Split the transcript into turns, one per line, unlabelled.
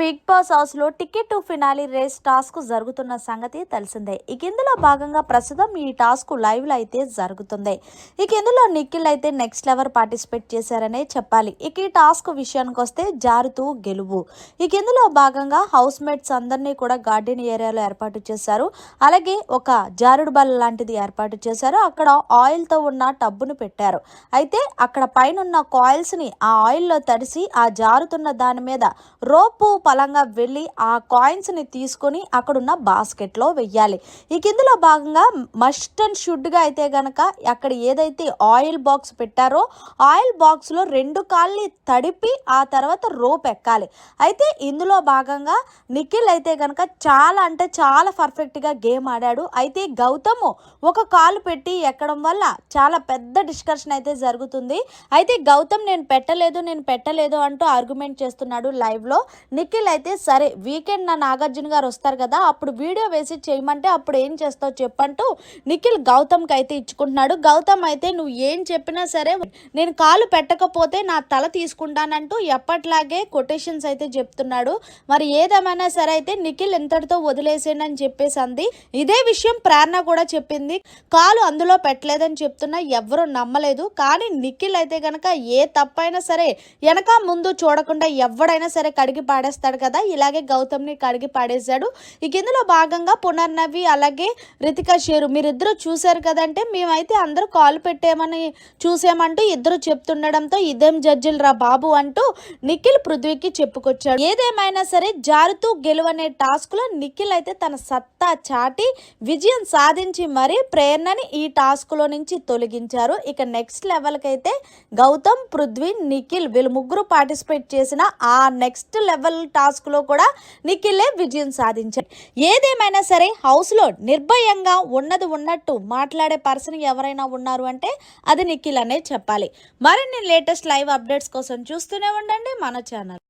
Big boss హౌస్లో ticket to finale race task జరుగుతున్న సంగతి తెలిసిందే. ఇక ఇందులో భాగంగా ప్రస్తుతం ఈ టాస్క్ లైవ్లో అయితే జరుగుతుంది. ఇక ఇందులో నిఖిల్ అయితే నెక్స్ట్ లెవెల్ పార్టిసిపేట్ చేశారనే చెప్పాలి. ఇక ఈ టాస్క్ విషయానికి వస్తే జారుతూ గెలువు. ఇక ఇందులో భాగంగా హౌస్ మేట్స్ అందరినీ కూడా గార్డెన్ ఏరియాలో ఏర్పాటు చేశారు. అలాగే ఒక జారుడు బల్ల లాంటిది ఏర్పాటు చేశారు. అక్కడ ఆయిల్తో ఉన్న టబ్బును పెట్టారు. అయితే అక్కడ పైన ఉన్న కాయిల్స్ని ఆ ఆయిల్లో తడిసి ఆ జారుతున్న దాని మీద రోపు పలంగా వెళ్ళి ఆ కాయిన్స్ని తీసుకొని అక్కడున్న బాస్కెట్లో వెయ్యాలి. ఇక ఇందులో భాగంగా మస్ట్ అండ్ షుడ్గా అయితే గనక అక్కడ ఏదైతే ఆయిల్ బాక్స్ పెట్టారో ఆయిల్ బాక్స్లో రెండు కాళ్ళని తడిపి ఆ తర్వాత రోప్ ఎక్కాలి. అయితే ఇందులో భాగంగా నిఖిల్ అయితే గనక చాలా అంటే చాలా పర్ఫెక్ట్గా గేమ్ ఆడాడు. అయితే గౌతమ్ ఒక కాలు పెట్టి ఎక్కడం వల్ల చాలా పెద్ద డిస్కషన్ అయితే జరుగుతుంది. అయితే గౌతమ్ నేను పెట్టలేదు నేను పెట్టలేదు అంటూ ఆర్గ్యుమెంట్ చేస్తున్నాడు లైవ్లో నిఖిల్ నిఖిల్ అయితే సరే వీకెండ్ నా నాగార్జున గారు వస్తారు కదా అప్పుడు వీడియో వేసి చేయమంటే అప్పుడు ఏం చేస్తావు చెప్పంటూ నిఖిల్ గౌతమ్కి అయితే ఇచ్చుకుంటున్నాడు. గౌతమ్ అయితే నువ్వు ఏం చెప్పినా సరే నేను కాలు పెట్టకపోతే నా తల తీసుకుంటానంటూ ఎప్పట్లాగే కొటేషన్స్ అయితే చెప్తున్నాడు. మరి ఏదేమైనా సరే అయితే నిఖిల్ ఎంతటితో వదిలేసేనని చెప్పేసి అంది. ఇదే విషయం ప్రేరణ కూడా చెప్పింది. కాలు అందులో పెట్టలేదని చెప్తున్నా ఎవరు నమ్మలేదు. కానీ నిఖిల్ అయితే గనక ఏ తప్పైనా సరే వెనక ముందు చూడకుండా ఎవడైనా సరే కడిగి పాడేస్తాడు. కదా. ఇలాగే గౌతమ్ని కడిగి పడేశాడు. ఇక ఇందులో భాగంగా పునర్నవి అలాగే రితికా షేరు. మీరిద్దరు చూశారు కదంటే మేమైతే అందరూ కాల్ పెట్టేమని చూసామంటూ ఇద్దరు చెప్తుండడంతో ఇదేం జడ్జిలు రా బాబు అంటూ నిఖిల్ పృథ్వీకి చెప్పుకొచ్చాడు. ఏదేమైనా సరే జారుతూ గెలువనే టాస్క్లో నిఖిల్ అయితే తన సత్తా చాటి విజయం సాధించి మరీ ప్రేరణని ఈ టాస్క్లో నుంచి తొలగించారు. ఇక నెక్స్ట్ లెవెల్కి అయితే గౌతమ్ పృథ్వీ నిఖిల్ వీళ్ళు ముగ్గురు పార్టిసిపేట్ చేసిన ఆ నెక్స్ట్ లెవెల్ టాస్క్లో కూడా నిఖిలే విజయం సాధించారు. ఏదేమైనా సరే హౌస్లో నిర్భయంగా ఉన్నది ఉన్నట్టు మాట్లాడే పర్సన్ ఎవరైనా ఉన్నారు అంటే అది నిఖిల్ అనే చెప్పాలి. మరిన్ని లేటెస్ట్ లైవ్ అప్డేట్స్ కోసం చూస్తూనే ఉండండి మన ఛానల్.